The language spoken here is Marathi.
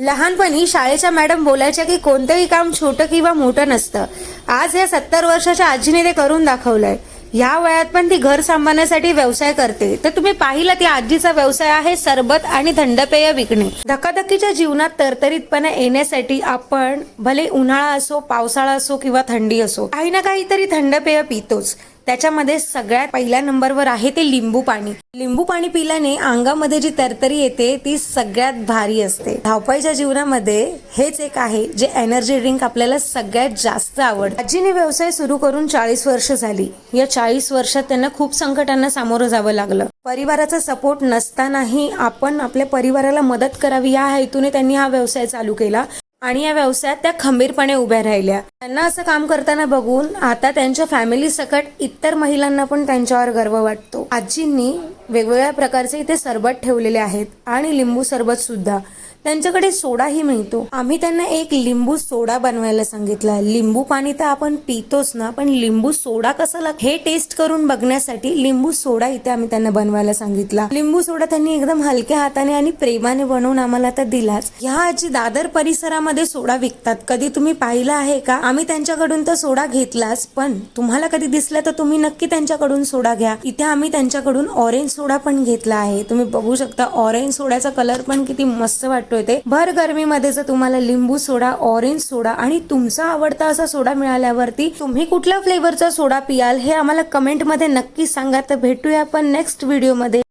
लहानपणी शाळेच्या मॅडम बोलायच्या की कोणतंही काम छोटं किंवा मोठं नसतं. आज या सत्तर वर्षाच्या आजीने ते करून दाखवलंय. या वयात पण ती घर सांभाळण्यासाठी व्यवसाय करते. तर तुम्ही पाहिलं ती आजीचा व्यवसाय आहे सरबत आणि थंडपेय विकणे. धकाधकीच्या जीवनात तरतरीतपणा येण्यासाठी आपण भले उन्हाळा असो पावसाळा असो किंवा थंडी असो काही ना काहीतरी थंड पेय पितोच. त्याच्यामध्ये सगळ्यात पहिल्या नंबरवर आहे ते लिंबू पाणी. लिंबू पाणी पिल्याने अंगामध्ये जी तरतरी येते ती सगळ्यात भारी असते. धावपळीच्या जीवनामध्ये हेच एक आहे जे एनर्जी ड्रिंक आपल्याला सगळ्यात जास्त आवडतं. आजीने व्यवसाय सुरू करून चाळीस वर्ष झाली. या चाळीस वर्षात त्यांना खूप संकटांना सामोरं जावं लागलं. परिवाराचा सपोर्ट नसतानाही आपण आपल्या परिवाराला मदत करावी या हेतूने त्यांनी हा व्यवसाय चालू केला आणि या व्यवसायात त्या खंबीरपणे उभ्या राहिल्या. त्यांना असं काम करताना बघून आता त्यांच्या फॅमिली सकट इतर महिलांना पण त्यांच्यावर गर्व वाटतो. आजींनी वेगवेगळ्या प्रकारचे इथे सरबत ठेवलेले आहेत आणि लिंबू सरबत सुद्धा. त्यांच्याकडे सोडाही मिळतो. आम्ही त्यांना एक लिंबू सोडा बनवायला सांगितला. लिंबू पाणी तर आपण पितोच ना पण लिंबू सोडा कसा लाग हे टेस्ट करून बघण्यासाठी लिंबू सोडा इथे आम्ही त्यांना बनवायला सांगितला. लिंबू सोडा त्यांनी एकदम हलक्या हाताने आणि प्रेमाने बनवून आम्हाला तर दिलाच. ह्या आजी दादर परिसरामध्ये सोडा विकतात. कधी तुम्ही पाहिलं आहे का? आम्ही त्यांच्याकडून तर सोडा घेतलाच पण तुम्हाला कधी दिसलं तर तुम्ही नक्की त्यांच्याकडून सोडा घ्या. इथे आम्ही त्यांच्याकडून ऑरेंज सोडा पण घेतला आहे. तुम्ही बघू शकता ऑरेंज सोड्याचा कलर पण किती मस्त वाटतोय ते. भर गरमीमध्ये जर तुम्हाला लिंबू सोडा ऑरेंज सोडा आणि तुमचा आवडता असा सोडा मिळाल्यावरती तुम्ही कुठल्या फ्लेवरचा सोडा पियाल हे आम्हाला कमेंटमध्ये नक्की सांगा. तर भेटूया आपण नेक्स्ट व्हिडिओमध्ये